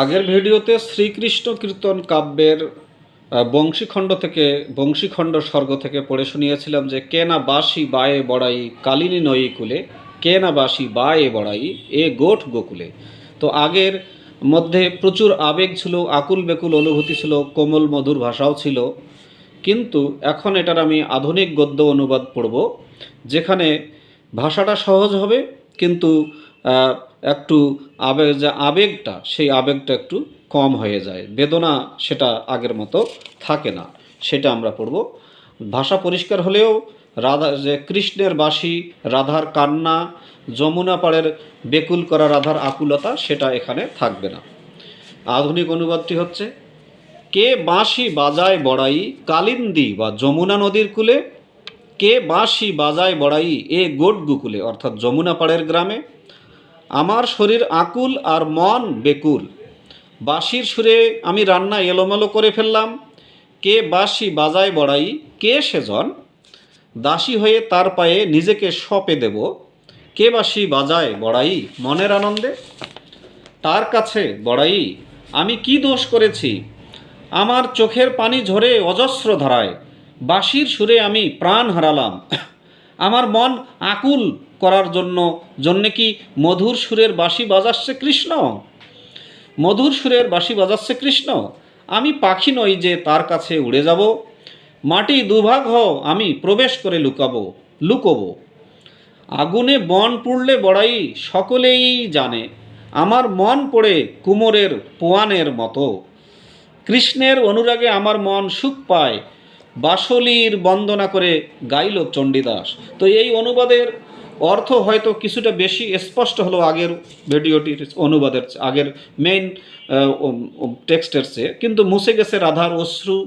আগের ভিডিওতে শ্রীকৃষ্ণ কীর্তন কাব্যের বংশীখণ্ড থেকে, বংশীখণ্ড স্বর্গ থেকে পড়ে শুনিয়েছিলাম যে কে না বাসি বায়ে বড়াই কালিনী নয়ী কুলে কে না বাসি বায়ে বড়াই এ গোঠ গোকুলে। তো আগের মধ্যে প্রচুর আবেগ ছিল, আকুল বেকুল অনুভূতি ছিল, কোমল মধুর ভাষাও ছিল। কিন্তু এখন এটার আমি আধুনিক গদ্য অনুবাদ পড়ব, যেখানে ভাষাটা সহজ হবে, কিন্তু একটু আবেগ যে আবেগটা, সেই আবেগটা একটু কম হয়ে যায়। বেদনা সেটা আগের মতো থাকে না। সেটা আমরা পড়ব। ভাষা পরিষ্কার হলেও রাধা, যে কৃষ্ণের বাসি রাধার কান্না, যমুনা পাড়ের বেকুল করা রাধার আকুলতা, সেটা এখানে থাকবে না। আধুনিক অনুবাদটি হচ্ছে, কে বাঁশি বাজায় বড়াই কালিন্দী বা যমুনা নদীর কূলে, কে বাঁশি বাজায় বড়াই, এ গোট গুকুলে অর্থাৎ যমুনা পাড়ের গ্রামে আমার শরীর আকুল আর মন বেকুল। বাঁশির সুরে আমি রান্না এলোমেলো করে ফেললাম। কে বাঁশি বাজায় বড়াই, কে সেজন? দাসী হয়ে তার পায়ে নিজেকে সঁপে দেব। কে বাঁশি বাজায় বড়াই, মনের আনন্দে? তার কাছে বড়াই, আমি কি দোষ করেছি? আমার চোখের পানি ঝরে অজস্র ধারায়। বাঁশির সুরে আমি প্রাণ হারালাম। আমার মন আকুল করার জন্য, জন্যে কি মধুর সুরের বাঁশি বাজাচ্ছে কৃষ্ণ? মধুর সুরের বাঁশি বাজাচ্ছে কৃষ্ণ। আমি পাখি নই যে তার কাছে উড়ে যাব। মাটি দুভাগ হও আমি প্রবেশ করে লুকাবো, লুকোবো। আগুনে বন পুড়লে বড়াই সকলেই জানে, আমার মন পড়ে কুমোরের পোয়ানের মতো। কৃষ্ণের অনুরাগে আমার মন সুখ পায়, বাসলির বন্দনা করে গাইল চণ্ডীদাস। তো এই অনুবাদের অর্থ হয়তো কিছুটা বেশি স্পষ্ট হলো আগের ভিডিওটির অনুবাদের আগের মেইন টেক্সটের চেয়ে। কিন্তু মুছে গেছে রাধার অশ্রু,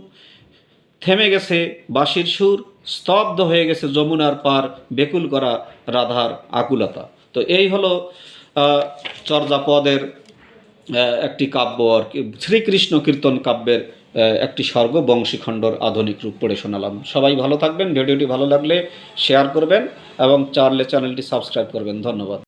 থেমে গেছে বাঁশির সুর, স্তব্ধ হয়ে গেছে যমুনার পার বেকুল করা রাধার আকুলতা। তো এই হলো চর্যাপদের একটি কাব্য আর কি, শ্রীকৃষ্ণ কীর্তন কাব্যের একটি স্বর্গ বংশীখণ্ডর আধুনিক রূপ পড়ে শোনালাম। সবাই ভালো থাকবেন, ভিডিওটি ভালো লাগলে শেয়ার করবেন এবং চারলে চ্যানেলটি সাবস্ক্রাইব করবেন। ধন্যবাদ।